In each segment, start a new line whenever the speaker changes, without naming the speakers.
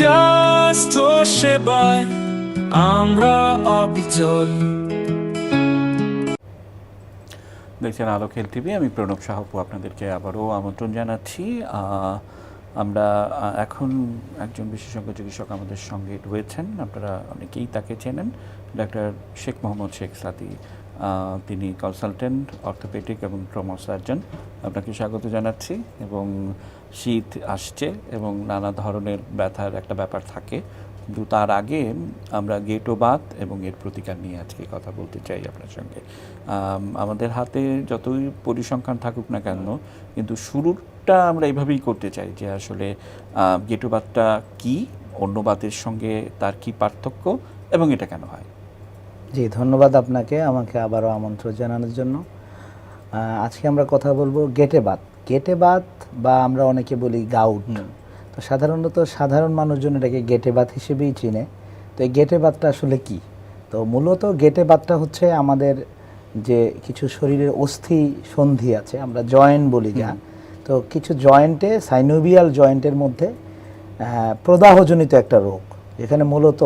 স্বাস্থ্য সেবায় আমরা অবিচল।
দেখছেন আলো খেল টিভি, আমি প্রণব সাহাপু আপনাদেরকে আবারও আমন্ত্রণ জানাচ্ছি। আমরা এখন একজন বিশেষজ্ঞ চিকিৎসক আমাদের সঙ্গে রয়েছেন। আপনারা অনেকেই তাকে চেনেন, ডাক্তার শেখ মোহাম্মদ শেখ সাদি তিনি কনসালটেন্ট অর্থোপেডিক এবং ট্রমা সার্জন আপনাকে স্বাগত জানাচ্ছি এবং শীত আসছে এবং নানা ধরনের ব্যথার একটা ব্যাপার থাকে। কিন্তু তার আগে আমরা গেটোবাত এবং এর প্রতিকার নিয়ে আজকে কথা বলতে চাই আপনার সঙ্গে। আমাদের হাতে যতই পরিসংখ্যান থাকুক না কেন, কিন্তু শুরুটা আমরা এইভাবেই করতে চাই যে আসলে গেটোবাতটা কি, অন্য বাতের সঙ্গে তার কি পার্থক্য এবং এটা কেন হয়?
জি ধন্যবাদ আপনাকে আমাকে আবারও আমন্ত্রণ জানানোর জন্য। আজকে আমরা কথা বলব গেটে বাত। গেটে বাত বা আমরা অনেকে বলি গাউট। তো সাধারণত সাধারণ মানুষজন এটাকে গেটে বাত হিসেবেই চিনে। তো এই গেটে বাতটা আসলে কি? তো মূলত গেটে বাতটা হচ্ছে আমাদের যে কিছু শরীরের অস্থি সন্ধি আছে আমরা জয়েন্ট বলি যা। তো কিছু জয়েন্টে সাইনোভিয়াল জয়েন্টের মধ্যে প্রদাহজনিত একটা রোগ। যেখানে মূলত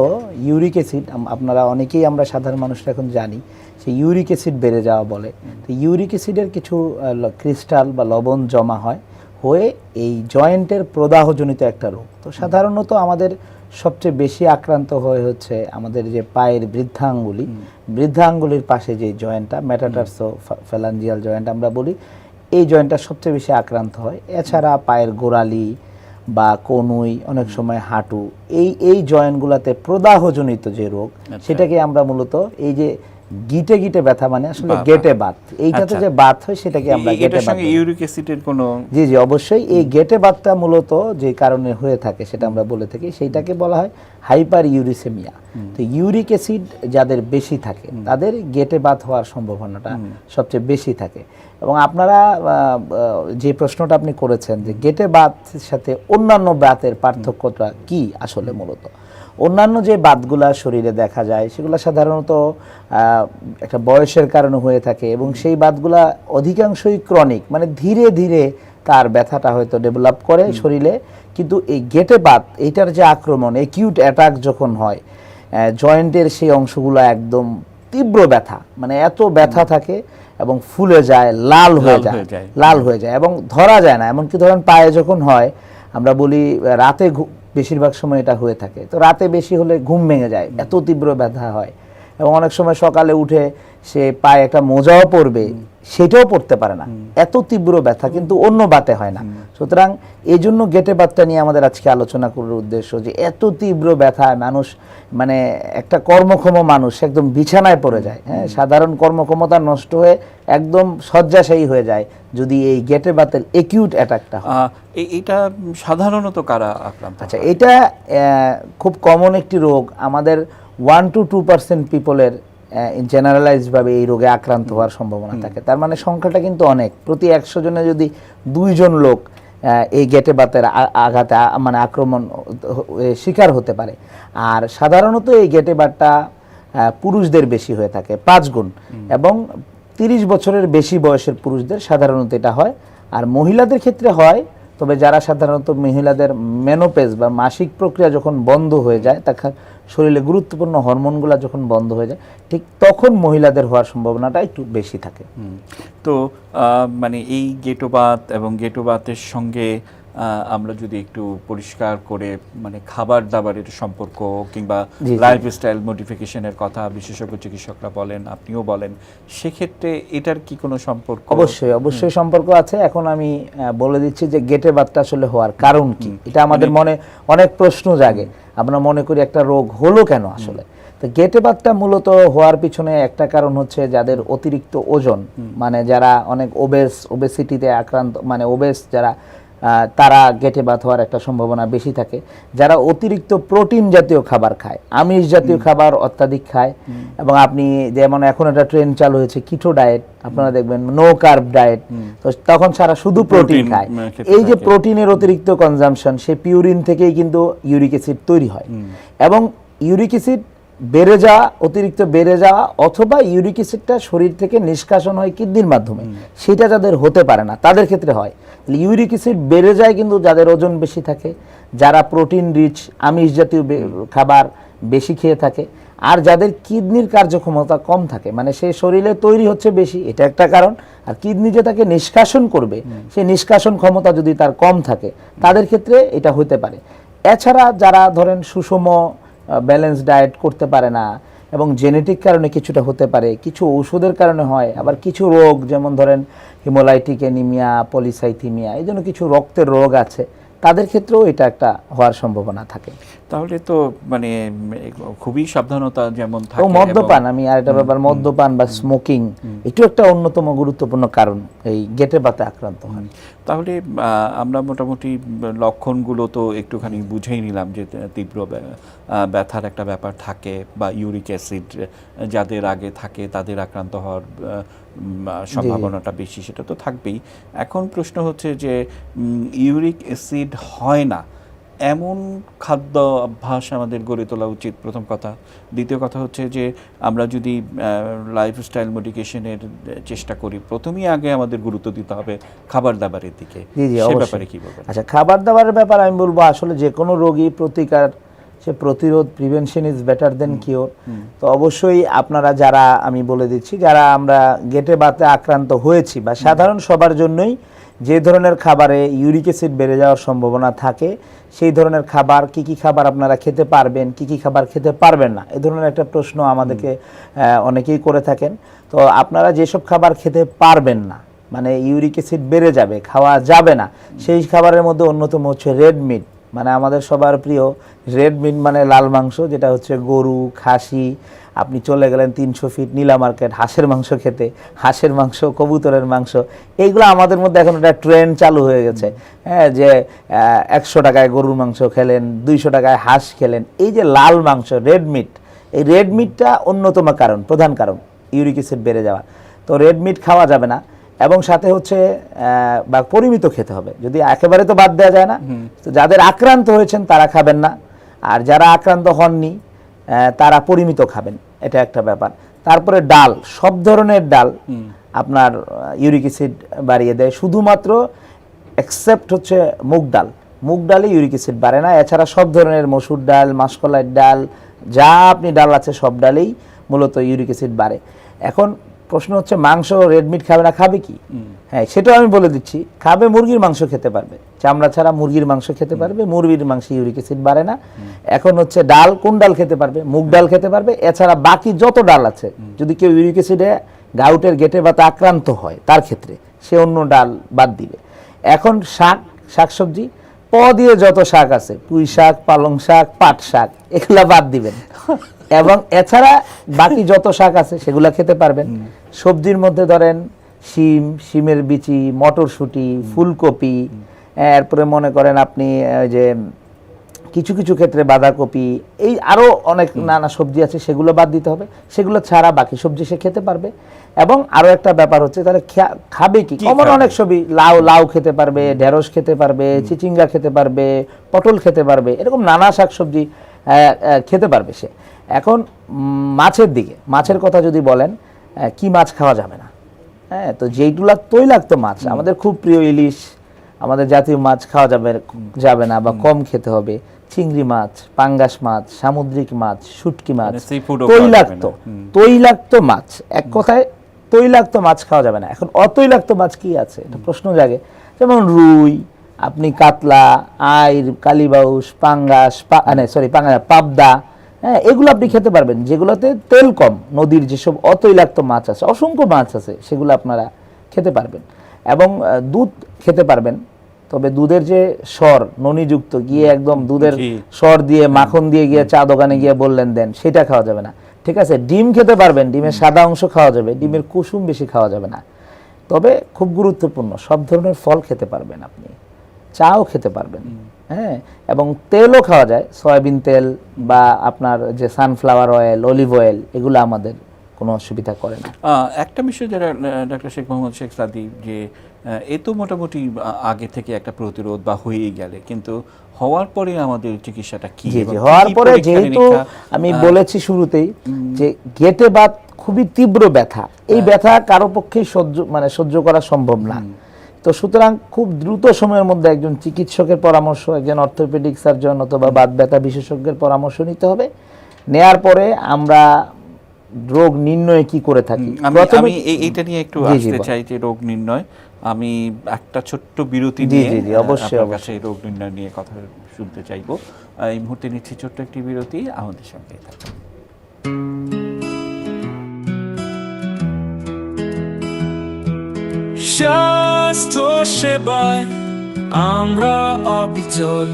ইউরিক অ্যাসিড আপনারা অনেকেই আমরা সাধারণ মানুষরা এখন জানি সেই ইউরিক অ্যাসিড বেড়ে যাওয়া বলে। তো ইউরিক অ্যাসিডের কিছু ক্রিস্টাল বা লবণ জমা হয় হয়ে এই জয়েন্টের প্রদাহজনিত একটা রোগ। তো সাধারণত আমাদের সবচেয়ে বেশি আক্রান্ত হয়ে হচ্ছে আমাদের যে পায়ের বৃদ্ধাঙ্গুলি বৃদ্ধাঙ্গুলির পাশে যে জয়েন্টটা মেটাটার্সো ফ্যালাঞ্জিয়াল জয়েন্ট আমরা বলি এই জয়েন্টটা সবচেয়ে বেশি আক্রান্ত হয়। এছাড়া পায়ের গোড়ালি বা কনুই অনেক সময় হাঁটু এই এই জয়েন্টগুলোতে প্রদাহজনিত যে রোগ সেটাকে আমরা মূলত এই যে গিটে গিটে ব্যথা মানে আসলে গেটে বাত এইটাতে
আচ্ছা।
যে বাত হয় সেটাকে আমরা গেটে বাত
ইউরিক অ্যাসিডের কোনো
জি জি অবশ্যই। এই গেটে বাতটা মূলত যে কারণে হয়ে থাকে সেটা আমরা বলে থাকি সেইটাকে বলা হয় হাইপার ইউরিসেমিয়া তো ইউরিক অ্যাসিড যাদের বেশি থাকে তাদের গেটে বাত হওয়ার সম্ভাবনাটা সবচেয়ে বেশি থাকে। এবং আপনারা যে প্রশ্নটা আপনি করেছেন যে গেটে বাতের সাথে অন্যান্য বাতের পার্থক্যটা কি আসলে মূলত? অন্যান্য যে বাতগুলা শরীরে দেখা যায় সেগুলো সাধারণত একটা বয়সের কারণে হয়ে থাকে এবং সেই বাতগুলা অধিকাংশই ক্রনিক মানে ধীরে ধীরে তার ব্যথাটা হয়তো ডেভেলপ করে শরীরে। কিন্তু এই গেটে বাত এইটার যে আক্রমণ একিউট অ্যাটাক যখন হয় জয়েন্টের সেই অংশগুলো একদম তীব্র ব্যথা মানে এত ব্যথা থাকে এবং ফুলে যায় লাল হয়ে যায় লাল হয়ে যায় এবং ধরা যায় না। এমনকি ধরেন পায়ে যখন হয় আমরা বলি রাতে বেশিরভাগ সময় এটা হয়ে থাকে। তো রাতে বেশি হলে ঘুম ভেঙে যায় এত তীব্র ব্যথা হয়। এবং অনেক সময় সকালে উঠে সে পায়ে একটা মোজাও পরবে। সেটাও পড়তে পারে না। এত তীব্র ব্যথা কিন্তু অন্য বাতে হয় না। সুতরাং এই জন্য গেটে বাতটা নিয়ে আমাদের আজকে আলোচনা করার উদ্দেশ্য যে এত তীব্র ব্যথায় মানুষ মানে একটা কর্মক্ষম মানুষ একদম বিছানায় পড়ে যায়। হ্যাঁ সাধারণ কর্মক্ষমতা নষ্ট হয়ে একদম শয্যাশায়ী হয়ে যায় যদি এই গেটে বাতের একিউট অ্যাটাকটা হয়।
এইটা সাধারণত কারা আক্রান্ত
আচ্ছা এটা খুব কমন একটি রোগ। আমাদের ওয়ান টু টু পার্সেন্ট পিপলের জেনারেলাইজ ভাবে এই রোগে আক্রান্ত হওয়ার সম্ভাবনা থাকে। তার মানে সংখ্যাটা কিন্তু অনেক। প্রতি একশো জনে যদি দুইজন লোক এই গেটে বাতের আঘাতে মানে আক্রমণ শিকার হতে পারে। আর সাধারণত এই গেটে বাতটা পুরুষদের বেশি হয়ে থাকে পাঁচ গুণ। এবং তিরিশ বছরের বেশি বয়সের পুরুষদের সাধারণত এটা হয়। আর মহিলাদের ক্ষেত্রে হয় তবে যারা সাধারণত মহিলাদের মেনোপেজ বা মাসিক প্রক্রিয়া যখন বন্ধ হয়ে যায় তখন শরীরে গুরুত্বপূর্ণ হরমোনগুলো যখন বন্ধ হয়ে যায়, ঠিক তখন মহিলাদের হওয়ার সম্ভাবনাটা একটু বেশি থাকে।
তো মানে এই গেটোবাত এবং গেটোবাতের সঙ্গে আমরা যদি একটু পরিষ্কার করে মানে খাবার দাবারের সম্পর্ক কিংবা। লাইফস্টাইল মডিফিকেশনের কথা বিশেষজ্ঞ চিকিৎসকরা বলেন আপনিও বলেন সেক্ষেত্রে এটার কি কোনো সম্পর্ক?
অবশ্যই অবশ্যই সম্পর্ক আছে। এখন আমি বলে দিচ্ছি যে গেটে বাতটা আসলে হওয়ার কারণ কি? এটা আমাদের মনে অনেক প্রশ্ন জাগে। আমরা মনে করি একটা রোগ হলো কেন আসলে? তো গেটে বাতটা মূলত হওয়ার পিছনে একটা কারণ হচ্ছে যাদের অতিরিক্ত ওজন। মানে যারা অনেক ওবেস ওবেসিটিতে আক্রান্ত মানে ওবেস যারা তারা গেটে বাত হওয়ার একটা সম্ভাবনা বেশি থাকে। যারা অতিরিক্ত প্রোটিন জাতীয় খাবার খায় আমিষ জাতীয় খাবার অত্যাধিক খায় এবং আপনি যেমন এখন একটা ট্রেন্ড চালু হয়েছে কিটো ডায়েট আপনারা দেখবেন নো কার্ব ডায়েট তো তখন সারা শুধু প্রোটিন খায়। এই যে প্রোটিনের অতিরিক্ত কনজাম্পশন সে পিউরিন থেকেই কিন্তু ইউরিক অ্যাসিড তৈরি হয়। এবং ইউরিক অ্যাসিড বেড়ে যাওয়া অতিরিক্ত বেড়ে যাওয়া অথবা ইউরিক অ্যাসিডটা শরীর থেকে নিষ্কাশন হয় কিডনির মাধ্যমে। সেটা যাদের হতে পারে না তাদের ক্ষেত্রে হয়। তাহলে ইউরিক অ্যাসিড বেড়ে যায় কিন্তু যাদের ওজন বেশি থাকে যারা প্রোটিন রিচ আমিষ জাতীয় খাবার বেশি খেয়ে থাকে আর যাদের কিডনির কার্যক্ষমতা কম থাকে মানে সে শরীরে তৈরি হচ্ছে বেশি এটা একটা কারণ আর কিডনি যে তাকে নিষ্কাশন করবে সে নিষ্কাশন ক্ষমতা যদি তার কম থাকে তাদের ক্ষেত্রে এটা হতে পারে। এছাড়া যারা ধরেন সুষম ব্যালেন্স ডায়েট করতে পারে না এবং জেনেটিক কারণে কিছুটা হতে পারে, কিছু ওষুধের কারণে হয়, আবার কিছু রোগ, যেমন ধরেন হিমোলাইটিক অ্যানিমিয়া পলিসাইথিমিয়া এই জন্য কিছু রক্তের রোগ আছে। তাদের ক্ষেত্রেও এটা একটা হওয়ার সম্ভাবনা থাকে।
তাহলে তো মানে খুবই সাবধানতা যেমন থাকে
মদ্যপান আমি আর একটা ব্যাপার মদ্যপান বা স্মোকিং এটাও একটা অন্যতম গুরুত্বপূর্ণ কারণ এই গেটে বাতে আক্রান্ত হয়
তাহলে আমরা মোটামুটি লক্ষণগুলো তো একটুখানি বুঝেই নিলাম যে তীব্র ব্যথার একটা ব্যাপার থাকে বা ইউরিক অ্যাসিড যাদের আগে থাকে তাদের আক্রান্ত হওয়ার সম্ভাবনাটা বেশি সেটা তো থাকবেই। এখন প্রশ্ন হচ্ছে যে ইউরিক অ্যাসিড হয় না এমন খাদ্য অভ্যাস আমাদের গড়ে তোলা উচিত। প্রথম কথা। দ্বিতীয় কথা হচ্ছে যে আমরা যদি লাইফস্টাইল মডিকেশনের চেষ্টা করি প্রথমেই আগে আমাদের গুরুত্ব দিতে হবে খাবার দাবারের দিকে সে ব্যাপারে কি বলবেন?
আচ্ছা খাবার দাবারের ব্যাপার আমি বলব আসলে যে কোনো রোগী প্রতিকার সে প্রতিরোধ prevention is better than cure তো অবশ্যই আপনারা যারা আমি বলে দিচ্ছি যারা আমরা গেটে বাতে আক্রান্ত হয়েছি বা সাধারণ সবার জন্যই যে ধরনের খাবারে ইউরিক অ্যাসিড বেড়ে যাওয়ার সম্ভাবনা থাকে সেই ধরনের খাবার কি কি খাবার আপনারা খেতে পারবেন কি কি খাবার খেতে পারবেন না এ ধরনের একটা প্রশ্ন আমাদেরকে অনেকেই করে থাকেন। তো আপনারা যেসব খাবার খেতে পারবেন না মানে ইউরিক অ্যাসিড বেড়ে যাবে খাওয়া যাবে না সেই খাবারের মধ্যে অন্যতম হচ্ছে রেড মিট মানে আমাদের সবার প্রিয় রেড মিট মানে লাল মাংস, যেটা হচ্ছে গরু, খাসি। আপনি চলে গেলেন তিনশো ফিট নীলা মার্কেট, হাঁসের মাংস খেতে। হাঁসের মাংস, কবুতরের মাংস। এইগুলো আমাদের মধ্যে এখন একটা ট্রেন্ড চালু হয়ে গেছে। হ্যাঁ যে একশো টাকায় গরুর মাংস খেলেন, দুইশো টাকায় হাঁস খেলেন। এই যে লাল মাংস, রেড মিট, এই রেড মিটটা অন্যতম কারণ, প্রধান কারণ, ইউরিক অ্যাসিড বেড়ে যাওয়া তো রেড মিট খাওয়া যাবে না। এবং সাথে হচ্ছে বা পরিমিত খেতে হবে। যদি একেবারে তো বাদ দেওয়া যায় না তো যাদের আক্রান্ত হয়েছেন তারা খাবেন না। আর যারা আক্রান্ত হননি তারা পরিমিত খাবেন। এটা একটা ব্যাপার। তারপরে ডাল সব ধরনের ডাল আপনার ইউরিক অ্যাসিড বাড়িয়ে দেয়। শুধুমাত্র এক্সেপ্ট হচ্ছে মুগ ডাল। মুগ ডালে ইউরিক অ্যাসিড বাড়ে না। এছাড়া সব ধরনের মসুর ডাল মাসকলাইয়ের ডাল যা আপনি ডাল আছে সব ডালেই মূলত ইউরিক অ্যাসিড বাড়ে। এখন প্রশ্ন হচ্ছে মাংস রেডমিট খাবে না খাবে কি? হ্যাঁ সেটাও আমি বলে দিচ্ছি খাবে মুরগির মাংস খেতে পারবে। চামড়া ছাড়া মুরগির মাংস খেতে পারবে মুরগির মাংস ইউরিক অ্যাসিড বাড়ে না। এখন হচ্ছে ডাল কোন ডাল খেতে পারবে? মুগ ডাল খেতে পারবে। এছাড়া বাকি যত ডাল আছে যদি কেউ ইউরিক অ্যাসিডে গাউটের গেটে বাতে আক্রান্ত হয় তার ক্ষেত্রে সে অন্য ডাল বাদ দিবে। এখন শাক শাকসবজি প দিয়ে যত শাক আছে পুঁই শাক পালং শাক পাট শাক এগুলা বাদ দিবেন। এবং এছাড়া বাকি যত শাক আছে সেগুলা খেতে পারবেন। সবজির মধ্যে ধরেন শিম শিমের বিচি মটরশুঁটি ফুলকপি এরপরে মনে করেন আপনি যে কিছু কিছু ক্ষেত্রে বাঁধাকপি এই আরও অনেক নানা সবজি আছে সেগুলো বাদ দিতে হবে। সেগুলো ছাড়া বাকি সবজি সে খেতে পারবে। এবং আরও একটা ব্যাপার হচ্ছে তাহলে খাবে কি? কমন অনেক সবজি লাউ লাউ খেতে পারবে ঢেঁড়স খেতে পারবে চিচিঙ্গা খেতে পারবে পটল খেতে পারবে এরকম নানা শাকসবজি খেতে পারবে সে। এখন মাছের দিকে মাছের কথা যদি বলেন কি মাছ খাওয়া যাবে না? হ্যাঁ তো যেইগুলা তৈলাক্ত মাছ আমাদের খুব প্রিয় ইলিশ আমাদের জাতীয় মাছ খাওয়া যাবে যাবে না বা কম খেতে হবে। চিংড়ি মাছ পাঙ্গাস মাছ সামুদ্রিক মাছ শুটকি মাছ
মানে খাওয়া
তৈলাক্ত তৈলাক্ত মাছ এক কথায় তৈলাক্ত মাছ খাওয়া যাবে না। এখন অতৈলাক্ত মাছ কি আছে? এটা প্রশ্ন জাগে। যেমন রুই আপনি কাতলা আইর কালিবাউস পাঙ্গাস সরি পাঙ্গাস পাবদা হ্যাঁ এগুলো আপনি খেতে পারবেন। যেগুলোতে তেল কম নদীর যেসব অতৈলাক্ত মাছ আছে অসংখ্য মাছ আছে সেগুলো আপনারা খেতে পারবেন। এবং দুধ খেতে পারবেন তবে দুধের যে স্বর ননিযুক্ত গিয়ে একদম দুধের স্বর দিয়ে মাখন দিয়ে গিয়ে চা দোকানে গিয়ে বললেন দেন সেটা খাওয়া যাবে না। ঠিক আছে ডিম খেতে পারবেন ডিমের সাদা অংশ খাওয়া যাবে ডিমের কুসুম বেশি খাওয়া যাবে না। তবে খুব গুরুত্বপূর্ণ সব ধরনের ফল খেতে পারবেন আপনি। চাও খেতে পারবেন। হ্যাঁ এবং তেলও খাওয়া যায়। সয়াবিন তেল বা আপনার যে সানফ্লাওয়ার অয়েল অলিভ অয়েল এগুলো আমাদের কোনো অসুবিধা করে না।
একটা বিষয় যারা ডাক্তার শেখ মোহাম্মদ শেখ সাদি যে এ তো মোটামুটি আগে থেকে একটা প্রতিরোধ বা হয়েই গেলে কিন্তু হওয়ার পরে আমাদের চিকিৎসাটা কি
হওয়ার পরে যেহেতু আমি বলেছি শুরুতেই যে গেটে বাত খুবই তীব্র ব্যথা। এই
হ্যাঁ।
ব্যথা কারও পক্ষেই সহ্য মানে সহ্য করা সম্ভব না। তো সুতরাং খুব দ্রুত সময়ের মধ্যে একজন চিকিৎসকের পরামর্শ একজন অর্থোপেডিক সার্জন অথবা বাত ব্যথা বিশেষজ্ঞের পরামর্শ নিতে হবে। নেয়ার পরে আমরা রোগ নির্ণয় কি করে থাকি?
আমি এইটা নিয়ে একটু আসতে চাই যে রোগ নির্ণয়। আমি একটা ছোট্ট বিরতি নিয়ে
জি, জি, অবশ্যই, অবশ্যই।
রোগ নির্ণয় নিয়ে কথা শুনতে চাইব। আহ, এই মুহূর্তে নিচ্ছি ছোট্ট একটি বিরতি। আমাদের সঙ্গে থাকুন।
স্বাস্থ্য সেবায় আমরা অবিচল।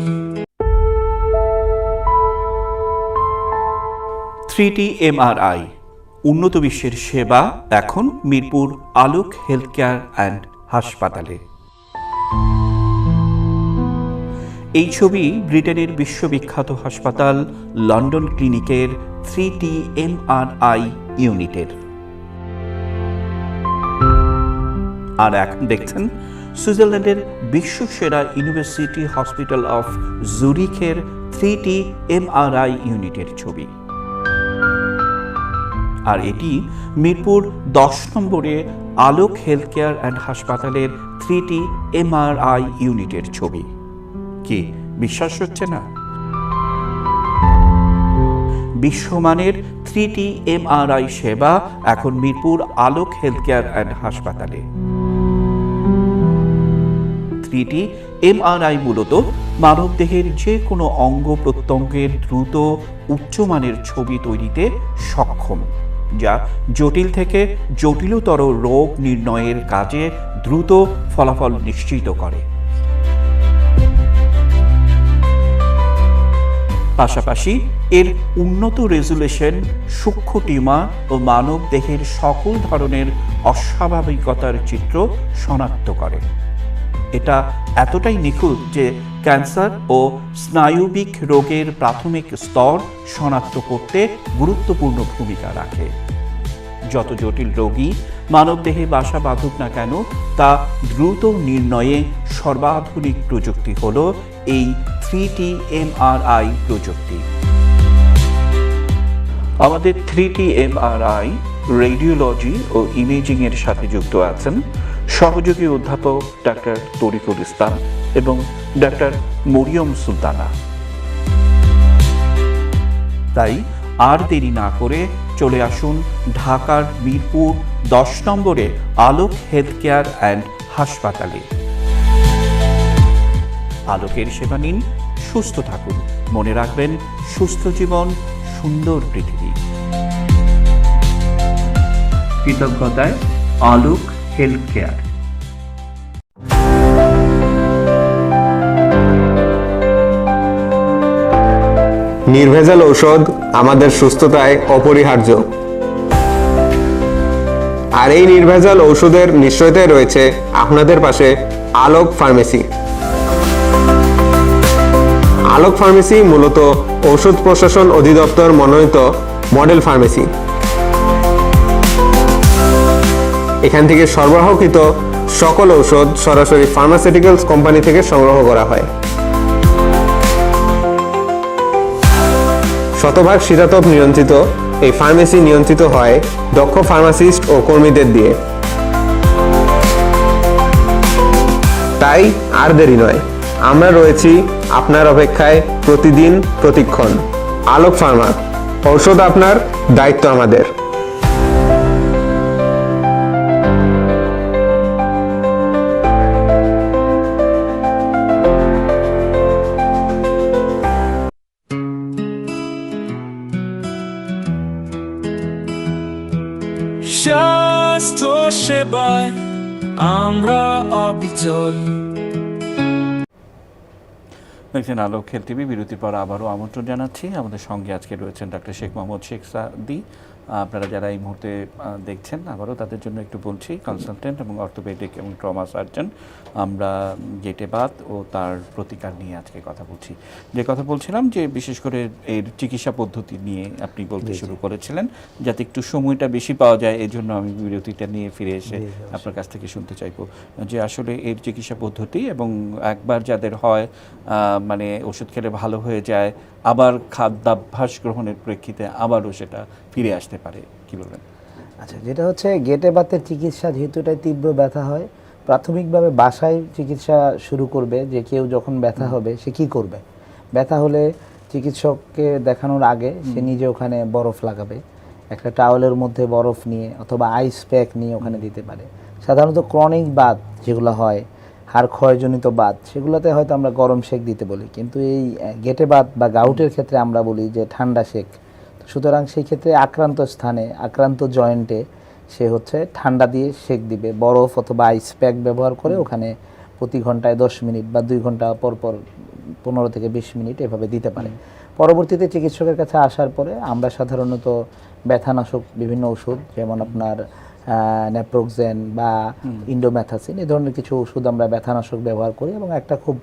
থ্রিটি এমআরআই, উন্নত বিশ্বের সেবা এখন Mirpur Alok health care and হাসপাতালে। এই ছবি ব্রিটেনের বিশ্ববিখ্যাত হাসপাতাল লন্ডন ক্লিনিকের থ্রি টি এমআরআই ইউনিটের। আর এখন দেখছেন সুইজারল্যান্ডের বিশ্বসেরা ইউনিভার্সিটি হসপিটাল অফ জুরিখের থ্রি টি এমআরআই ইউনিটের ছবি। আর এটি মিরপুর দশ নম্বরে আলোক হেলথ কেয়ার অ্যান্ড হাসপাতালের থ্রি টি এমআরআই ইউনিটের ছবি। কি, বিশ্বাস হচ্ছে না? বিশ্বমানের থ্রি টি এমআরআই সেবা এখন Mirpur Alok health care and হাসপাতালে। থ্রিটি এমআরআই মূলত মানবদেহের যে কোনো অঙ্গ প্রত্যঙ্গের দ্রুত উচ্চমানের ছবি তৈরিতে সক্ষম, যা জটিল থেকে জটিলতর রোগ নির্ণয়ের কাজে দ্রুত ফলাফল নিশ্চিত করে। পাশাপাশি এর উন্নত রেজুলেশন, সূক্ষ্ম টিউমার ও মানব দেহের সকল ধরনের অস্বাভাবিকতার চিত্র শনাক্ত করে। এটা এতটাই নিখুঁত যে ক্যান্সার ও স্নায়ুবিক রোগের প্রাথমিক স্তর শনাক্ত করতে গুরুত্বপূর্ণ ভূমিকা রাখে। যত জটিল রোগী মানবদেহে বাসা বাঁধুক না কেন, তা দ্রুত নির্ণয়ে সর্বাধুনিক প্রযুক্তি হল এই থ্রি টি এমআরআই প্রযুক্তি। আমাদের থ্রি টি এমআরআই রেডিওলজি ও ইমেজিংয়ের সাথে যুক্ত আছেন সহযোগী অধ্যাপক ডাক্তার তরিকুল ইসলাম এবং ডাক্তার মরিয়ম সুলতানা। তাই আর দেরি না করে চলে আসুন ঢাকার মিরপুর দশ নম্বরে আলোক হেলথ কেয়ার অ্যান্ড হাসপাতালে। আলোকের সেবা নিন, সুস্থ থাকুন। মনে রাখবেন, সুস্থ জীবন সুন্দর পৃথিবী। কৃতজ্ঞতায় আলোক হেলথ কেয়ার
নির্ভেজাল ঔষধ আমাদের সুস্থতায় অপরিহার্য। আর এই নির্ভেজাল ঔষধের নিশ্চয়তায় রয়েছে আপনাদের পাশে আলোক ফার্মেসি। আলোক ফার্মেসি মূলত ঔষধ প্রশাসন অধিদপ্তর মনোনীত মডেল ফার্মেসি। এখান থেকে সরবরাহকৃত সকল ঔষধ সরাসরি ফার্মাসিউটিক্যালস কোম্পানি থেকে সংগ্রহ করা হয়। শতভাগ শীতাতপ নিয়ন্ত্রিত, এই ফার্মেসি নিয়ন্ত্রিত হয় দক্ষ ফার্মাসিস্ট ও কর্মীদের দিয়ে। তাই আর দেরি নয়, আমরা রয়েছি আপনার অপেক্ষায় প্রতিদিন প্রতিক্ষণ। আলোক ফার্মা ঔষধ আপনার দায়িত্ব আমাদের।
সেবায় আমরা অবিচল।
দেখছেন আলোক খেল টিভি, বিরতির পর আবারও আমন্ত্রণ জানাচ্ছি। আমাদের সঙ্গে আজকে রয়েছেন ডাক্তার শেখ মোহাম্মদ শেখ সাদি। আপনারা যারা এই মুহূর্তে দেখছেন, আবারও তাদের জন্য একটু বলছি কনসালটেন্ট এবং অর্থোপেডিক এবং ট্রমা সার্জন আমরা গেটে বাত ও তার প্রতিকার নিয়ে আজকে কথা বলছি। যে কথা বলছিলাম যে বিশেষ করে এর চিকিৎসা পদ্ধতি নিয়ে আপনি বলতে শুরু করেছিলেন যাতে একটু সময়টা বেশি পাওয়া যায় এই জন্য আমি বিরতিটা নিয়ে ফিরে এসে আপনার কাছ থেকে শুনতে চাইব যে আসলে এর চিকিৎসা পদ্ধতি এবং একবার যাদের হয় মানে ওষুধ খেলে ভালো হয়ে যায় আবার খাদ্যাভ্যাস গ্রহণের প্রেক্ষিতে আবারও সেটা ফিরে আসতে পারে কি বলবেন?
আচ্ছা যেটা হচ্ছে গেটে বাতের চিকিৎসা যেহেতু এটা তীব্র ব্যথা হয় প্রাথমিকভাবে বাসায় চিকিৎসা শুরু করবে যে কেউ যখন ব্যথা হবে সে কি করবে? ব্যথা হলে চিকিৎসককে দেখানোর আগে সে নিজে ওখানে বরফ লাগাবে। একটা টাওয়েলের মধ্যে বরফ নিয়ে অথবা আইস প্যাক নিয়ে ওখানে দিতে পারে। সাধারণত ক্রনিক বাত যেগুলো হয় হাড় ক্ষয়জনিত বাত সেগুলোতে হয়তো আমরা গরম শেক দিতে বলি। কিন্তু এই গেটে বাত বা গাউটের ক্ষেত্রে আমরা বলি যে ঠান্ডা শেক সুতরাং সেই ক্ষেত্রে আক্রান্ত স্থানে আক্রান্ত জয়েন্টে সে হচ্ছে ঠান্ডা দিয়ে সেক দিবে বরফ অথবা আইস প্যাক ব্যবহার করে ওখানে প্রতি ঘন্টায় দশ মিনিট বা দুই ঘণ্টা পর পর পনেরো থেকে বিশ মিনিট এভাবে দিতে পারে। পরবর্তীতে চিকিৎসকের কাছে আসার পরে আমরা সাধারণত ব্যথানাশক বিভিন্ন ওষুধ যেমন আপনার নেপ্রোক্সেন বা ইন্ডোম্যাথাসিন এই ধরনের কিছু ওষুধ আমরা ব্যথানাশক ব্যবহার করি এবং একটা খুব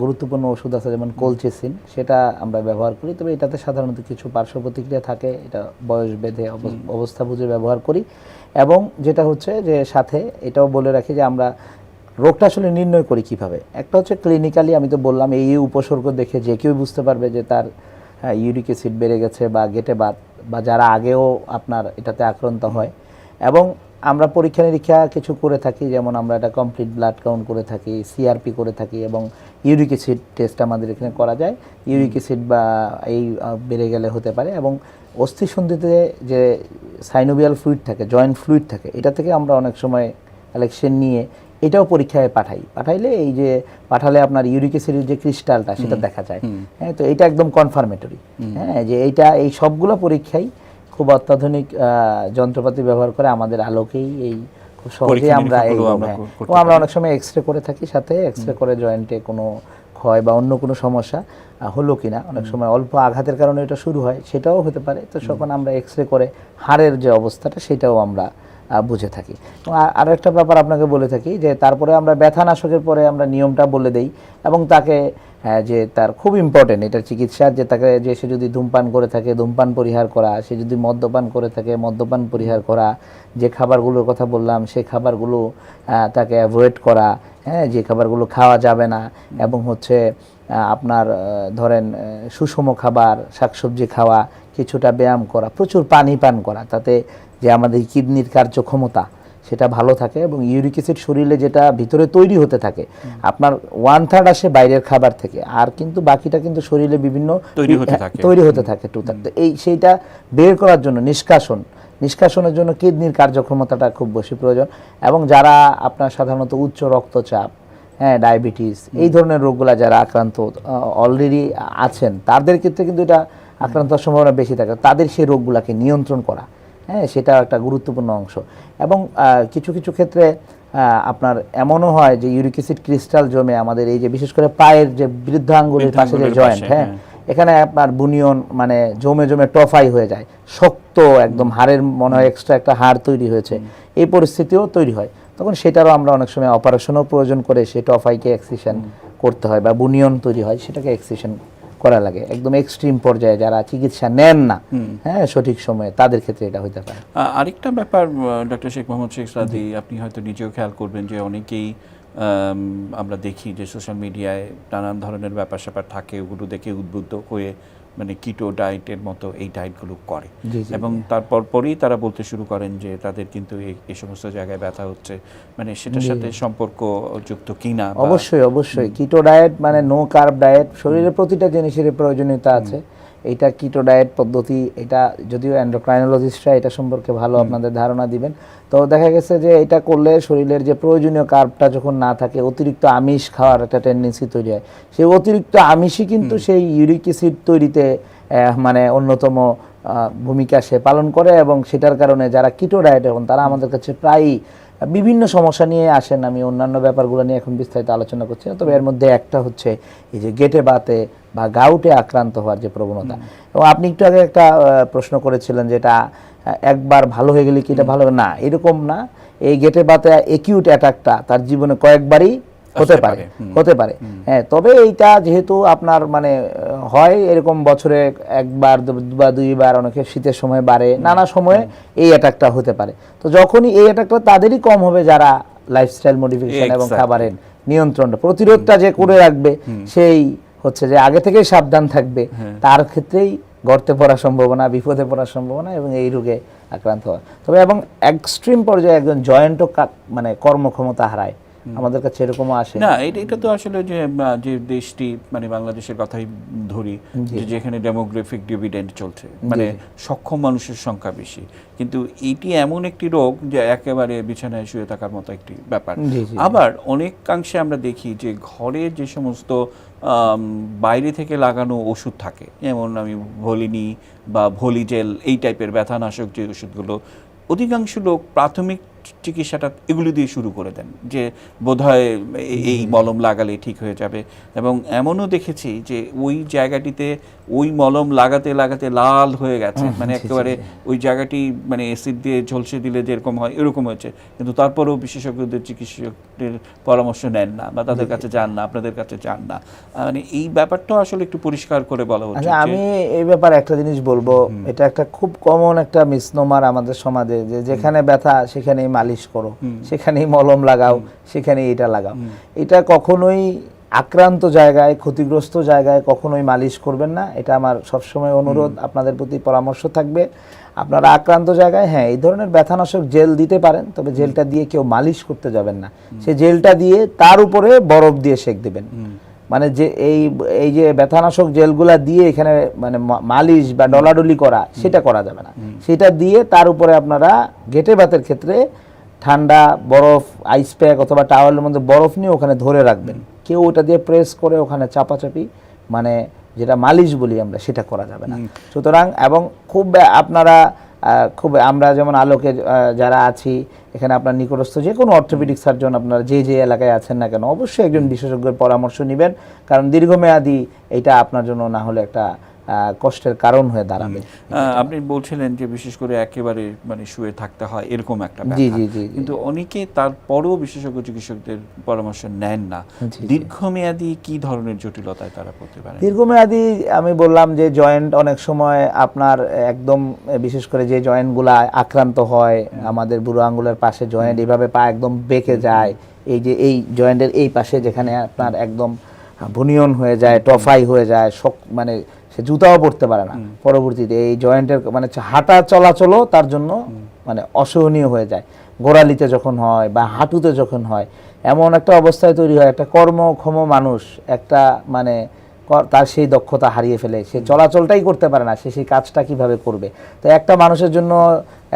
গুরুত্বপূর্ণ ওষুধ আছে যেমন কোলচেসিন সেটা আমরা ব্যবহার করি। তবে এটাতে সাধারণত কিছু পার্শ্ব প্রতিক্রিয়া থাকে এটা বয়স বেঁধে অব- অবস্থা বুঝে ব্যবহার করি। এবং যেটা হচ্ছে যে সাথে এটাও বলে রাখি যে আমরা রোগটা আসলে নির্ণয় করি কীভাবে। একটা হচ্ছে ক্লিনিক্যালি আমি তো বললাম এই এই উপসর্গ দেখে যে কেউ বুঝতে পারবে যে তার ইউরিক অ্যাসিড বেড়ে গেছে বা গেটে বাদ বা যারা আগেও আপনার এটাতে আক্রান্ত হয় এবং আমরা পরীক্ষা নিরীক্ষা কিছু করে থাকি যেমন আমরা এটা কমপ্লিট ব্লাড কাউন্ট করে থাকি সিআরপি করে থাকি এবং ইউরিক অ্যাসিড টেস্ট আমাদের এখানে করা যায়। ইউরিক অ্যাসিড বা এই বেড়ে গেলে হতে পারে এবং অস্থিসন্ধিতে যে সাইনোভিয়াল ফ্লুইড থাকে জয়েন্ট ফ্লুইড থাকে এটা থেকে আমরা অনেক সময় কালেকশন নিয়ে এটাও পরীক্ষায় পাঠাই। পাঠাইলে এই যে পাঠালে আপনার ইউরিক অ্যাসিডের যে ক্রিস্টালটা সেটা দেখা যায়। হ্যাঁ তো এটা একদম কনফার্মেটরি হ্যাঁ যে এইটা এই সবগুলো পরীক্ষাই খুব অত্যাধুনিক যন্ত্রপাতি ব্যবহার করে আমাদের আলোকেই এই খুব
সহজেই
আমরা এই
আমরা
হ্যাঁ। ও আমরা অনেক সময় এক্স রে করে থাকি সাথে এক্স রে করে জয়েন্টে কোনো ক্ষয় বা অন্য কোনো সমস্যা হলো কিনা অনেক সময় অল্প আঘাতের কারণে এটা শুরু হয় সেটাও হতে পারে। তো তখন আমরা এক্স রে করে হাড়ের যে অবস্থাটা সেটাও আমরা বুঝে থাকি। আর- একটা ব্যাপার আপনাকে বলে থাকি যে তারপরে আমরা ব্যথানাশকের পরে আমরা নিয়মটা বলে দেই এবং তাকে হ্যাঁ, যে তার খুব ইম্পর্টেন্ট এটার চিকিৎসা যে তাকে যে সে যদি ধূমপান করে থাকে ধূমপান পরিহার করা সে যদি মদ্যপান করে থাকে মদ্যপান পরিহার করা যে খাবারগুলোর কথা বললাম সেই খাবারগুলো তাকে অ্যাভয়েড করা হ্যাঁ যে খাবারগুলো খাওয়া যাবে না এবং হচ্ছে আপনার ধরেন সুষম খাবার শাকসবজি খাওয়া কিছুটা ব্যায়াম করা প্রচুর পানি পান করা তাতে যে আমাদের কিডনির কার্যক্ষমতা সেটা ভালো থাকে এবং ইউরিক অ্যাসিড শরীরে যেটা ভিতরে তৈরি হতে থাকে আপনার ওয়ান থার্ড আসে বাইরের খাবার থেকে আর কিন্তু বাকিটা কিন্তু শরীরে বিভিন্ন
তৈরি হতে
হ্যাঁ,
থাকে।
টু থার্ড এই সেইটা বের করার জন্য নিষ্কাশন নিষ্কাশনের জন্য কিডনির কার্যক্ষমতাটা খুব বেশি প্রয়োজন এবং যারা আপনার সাধারণত উচ্চ রক্তচাপ হ্যাঁ ডায়াবেটিস এই ধরনের রোগগুলা যারা আক্রান্ত অলরেডি আছেন তাদের ক্ষেত্রে কিন্তু এটা আক্রান্ত হওয়ার সম্ভাবনা বেশি থাকে। তাদের সেই রোগগুলাকে নিয়ন্ত্রণ করা হ্যাঁ সেটা একটা গুরুত্বপূর্ণ অংশ। এবং কিছু কিছু ক্ষেত্রে আপনার এমনও হয় যে ইউরিক অ্যাসিড ক্রিস্টাল জমে আমাদের এই যে বিশেষ করে পায়ের যে বৃদ্ধ আঙ্গুলের পাশে যে জয়েন্ট হ্যাঁ
হ্যাঁ।
এখানে আপনার বুনিয়ন মানে জমে জমে টফাই হয়ে যায়। শক্ত একদম হাড়ের মনে হয় এক্সট্রা একটা হাড় তৈরি হয়েছে। এই পরিস্থিতিও তৈরি হয়। তখন সেটারও আমরা অনেক সময় অপারেশনও প্রয়োজন করে সেই টফাইকে এক্সিশন করতে হয় বা বুনিয়ন তৈরি হয় সেটাকে এক্সিশন করা লাগে। একদম এক্সট্রিম পর্যায়ে যারা চিকিৎসা নেন না হ্যাঁ সঠিক সময়ে তাদের ক্ষেত্রে এটা হতে পারে।
আরেকটা ব্যাপার ডক্টর শেখ মোহাম্মদ শেখ সাদি আপনি হয়তো নিজেও খেয়াল করবেন যে অনেকেই আমরা দেখি যে সোশ্যাল মিডিয়ায় নানান ধরনের ব্যাপার স্যাপার থাকে ওগুলো দেখে উদ্বুদ্ধ হয়ে মানে কিটো ডায়েটের মতো এই ডায়েটগুলো করে। এবং তারপর পরই তারা বলতে শুরু করেন যে তাদের কিন্তু এই- সমস্ত জায়গায় ব্যথা হচ্ছে। মানে সেটার সাথে সম্পর্ক যুক্ত কিনা
অবশ্যই অবশ্যই। কিটো ডায়েট মানে নো কার্ব ডায়েট শরীরের প্রতিটা জিনিসের প্রয়োজনীয়তা আছে। এইটা কিটো ডায়েট পদ্ধতি এটা যদিও অ্যান্ড্রোক্রাইনোলজিস্টরা এটা সম্পর্কে ভালো আপনাদের ধারণা দিবেন। তো দেখা গেছে যে এটা করলে শরীরের যে প্রয়োজনীয় কার্বটা যখন না থাকে অতিরিক্ত আমিষ খাওয়ার একটা টেন্ডেন্সি তৈরি হয়। সেই অতিরিক্ত আমিষই কিন্তু সেই ইউরিক অ্যাসিড তৈরিতে মানে অন্যতম ভূমিকা সে পালন করে এবং সেটার কারণে যারা কিটো ডায়েট এখন তারা আমাদের কাছে প্রায়ই বিভিন্ন সমস্যা নিয়ে আসেন। আমি অন্যান্য ব্যাপারগুলো নিয়ে এখন বিস্তারিত আলোচনা করছি না। তবে এর মধ্যে একটা হচ্ছে এই যে গেটে বাতে বা গাউটে আক্রান্ত হওয়ার যে প্রবণতা। এবং আপনি একটু আগে একটা প্রশ্ন করেছিলেন যেটা একবার ভালো হয়ে গেলে কি এটা ভালো? না এরকম না। এই গেটে বাতে একিউট অ্যাটাকটা তার জীবনে কয়েকবারই হতে পারে। হতে পারে। হ্যাঁ তবে এইটা যেহেতু আপনার মানে হয় এরকম বছরে একবার বা দুইবার অনেকে শীতের সময় বাড়ে। নানা সময়ে এই অ্যাটাকটা হতে পারে। তো যখনই এই অ্যাটাকটা তাদেরই কম হবে যারা লাইফস্টাইল মডিফিকেশন এবং খাবারের নিয়ন্ত্রণটা প্রতিরোধটা যে করে রাখবে সেই হচ্ছে যে আগে থেকেই সাবধান থাকবে। তার ক্ষেত্রেই গর্তে পড়ার সম্ভাবনা বিপদে পড়ার সম্ভাবনা এবং এই রোগে আক্রান্ত হয় তবে এবং এক্সট্রিম পর্যায়ে একজন জয়েন্টও মানে কর্মক্ষমতা হারায়। আমাদের কাছে এরকমও আসে।
না এটা এটা তো আসলে যে যে দেশটি মানে বাংলাদেশের কথাই ধরি যেখানে ডেমোগ্রাফিক ডিভিডেন্ড চলছে মানে সক্ষম মানুষের সংখ্যা বেশি। কিন্তু এটি এমন একটি রোগ যে একেবারে বিছানায় শুয়ে থাকার মতো একটি ব্যাপার। আবার অনেকাংশে আমরা দেখি যে ঘরে যে সমস্ত বাইরে থেকে লাগানো ওষুধ থাকে যেমন আমি ভলিনি বা ভলিজেল এই টাইপের ব্যথানাশক যে ওষুধগুলো অধিকাংশ লোক প্রাথমিক চিকিৎসাটা এগুলি দিয়ে শুরু করে দেন যে বোধহয় এই মলম লাগালে ঠিক হয়ে যাবে। এবং এমনও দেখেছি যে ওই জায়গাটিতে ওই মলম লাগাতে লাগাতে লাল হয়ে গেছে। মানে একেবারে ওই জায়গাটি মানে অ্যাসিড দিয়ে ঝলসে দিলে যেরকম হয় এরকম হয়েছে। কিন্তু তারপরেও বিশেষজ্ঞদের চিকিৎসকের পরামর্শ নেন না বা তাদের কাছে যান না আপনাদের কাছে যান না। মানে এই ব্যাপারটাও আসলে একটু পরিষ্কার করে বলা উচিত
আচ্ছা আমি এই ব্যাপারে একটা জিনিস বলব। এটা একটা খুব কমন একটা মিসনোমার আমাদের সমাজে যে যেখানে ব্যথা সেখানেই মালিশ করো সেখানেই মলম লাগাও সেখানেই এটা লাগাও। এটা কখনোই আক্রান্ত জায়গায় ক্ষতিগ্রস্ত জায়গায় কখনোই মালিশ করবেন না। এটা আমার সবসময় অনুরোধ আপনাদের প্রতি পরামর্শ থাকবে। আপনারা আক্রান্ত জায়গায় হ্যাঁ এই ধরনের ব্যথানাশক জেল দিতে পারেন তবে জেলটা দিয়ে কেউ মালিশ করতে যাবেন না। সে জেলটা দিয়ে তার উপরে বরফ দিয়ে সেক দেবেন। মানে যে এই এই যে ব্যথানাশক জেলগুলা দিয়ে এখানে মানে মালিশ বা ডলাডলি করা সেটা করা যাবে না। সেটা দিয়ে তার উপরে আপনারা গেটে বাতের ক্ষেত্রে ঠান্ডা বরফ আইস প্যাক অথবা টাওয়ালের মধ্যে বরফ নিয়ে ওখানে ধরে রাখবেন। কেউ ওটা দিয়ে প্রেস করে ওখানে চাপাচাপি মানে যেটা মালিশ বলি আমরা সেটা করা যাবে না। সুতরাং এবং খুব আপনারা খুব আমরা যেমন আলোকে যারা আছি এখানে আপনার নিকটস্থ যে কোনো অর্থোপেডিক সার্জন আপনারা যে যে এলাকায় আছেন না কেন অবশ্যই একজন বিশেষজ্ঞের পরামর্শ নেবেন। কারণ দীর্ঘমেয়াদী এটা আপনার জন্য না হলে একটা কষ্টের কারণ হয়ে দাঁড়াবে।
আপনি বলছিলেন যে বিশেষ করে একেবারে মানে শুয়ে থাকতে হয় এরকম একটা
জি জি জি।
কিন্তু অনেকে তারপরেও বিশেষজ্ঞ চিকিৎসকদের পরামর্শ নেন না। দীর্ঘমেয়াদী কি ধরনের জটিলতায় তারা পড়তে পারে
দীর্ঘমেয়াদী আমি বললাম যে জয়েন্ট অনেক সময় আপনার একদম বিশেষ করে যে জয়েন্টগুলা আক্রান্ত হয় আমাদের বুড়ো আঙ্গুলের পাশে জয়েন্ট এভাবে পা একদম বেঁকে যায় এই যে এই জয়েন্টের এই পাশে যেখানে আপনার একদম ভুনিয়ন হয়ে যায় টফাই হয়ে যায় শক মানে সে জুতাও পরতে পারে না। পরবর্তীতে এই জয়েন্টের মানে হাঁটা চলাচলও তার জন্য মানে অসহনীয় হয়ে যায়। গোড়ালিতে যখন হয় বা হাঁটুতে যখন হয় এমন একটা অবস্থায় তৈরি হয় একটা কর্মক্ষম মানুষ একটা মানে তার সেই দক্ষতা হারিয়ে ফেলে। সে চলাচলটাই করতে পারে না সে সেই কাজটা কীভাবে করবে? তো একটা মানুষের জন্য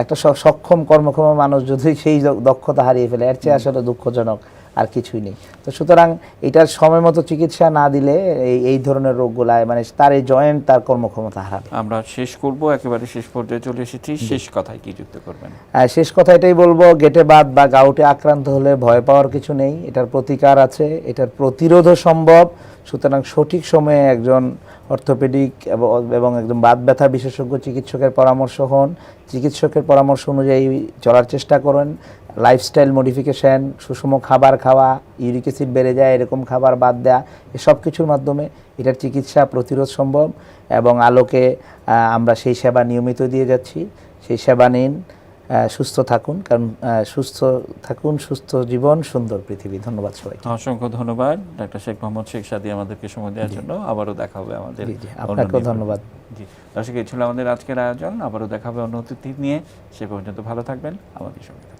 একটা সক্ষম কর্মক্ষম মানুষ যদি সেই দক্ষতা হারিয়ে ফেলে এর চেয়ে আসলে দুঃখজনক। আর কিছুই নেই। তো সুতরাং এটার সময় মতো চিকিৎসা না দিলে এই এই ধরনের রোগগুলায় মানে তার এই জয়েন্ট তার কর্মক্ষমতা হারাবে।
আমরা শেষ করব একেবারে শেষ পর্যায়ে চলে এসেছি। শেষ কথায় কি যুক্ত করবেন?
আর শেষ কথা এটাই বলব গেটে বাত বা গাউটে আক্রান্ত হলে ভয় পাওয়ার কিছু নেই। এটার প্রতিকার আছে এটার প্রতিরোধও সম্ভব। সুতরাং সঠিক সময়ে একজন অর্থোপেডিক এবং- এবং একজন বাত ব্যথা বিশেষজ্ঞ চিকিৎসকের পরামর্শ হন। চিকিৎসকের পরামর্শ অনুযায়ী চলার চেষ্টা করেন। লাইফস্টাইল মডিফিকেশন সুষম খাবার খাওয়া ইউরিক অ্যাসিড বেড়ে যায় এরকম খাবার বাদ দেওয়া এসব কিছুর মাধ্যমে এটার চিকিৎসা প্রতিরোধ সম্ভব এবং আলোকে আমরা সেই সেবা নিয়মিত দিয়ে যাচ্ছি। সেই সেবা নিন সুস্থ থাকুন কারণ সুস্থ থাকুন সুস্থ জীবন সুন্দর পৃথিবী। ধন্যবাদ সবাইকে।
অসংখ্য ধন্যবাদ। ডাক্তার শেখ মোহাম্মদ শেখ সাদি আমাদেরকে সময় দেওয়ার জন্য আবারও দেখা হবে আমাদের
আপনাকেও ধন্যবাদ।
জি দর্শক এই ছিল আমাদের আজকের আয়োজন। আবারও দেখা হবে অন্য অতিথি নিয়ে। সে পর্যন্ত ভালো থাকবেন। আমাদের সঙ্গে থাকবেন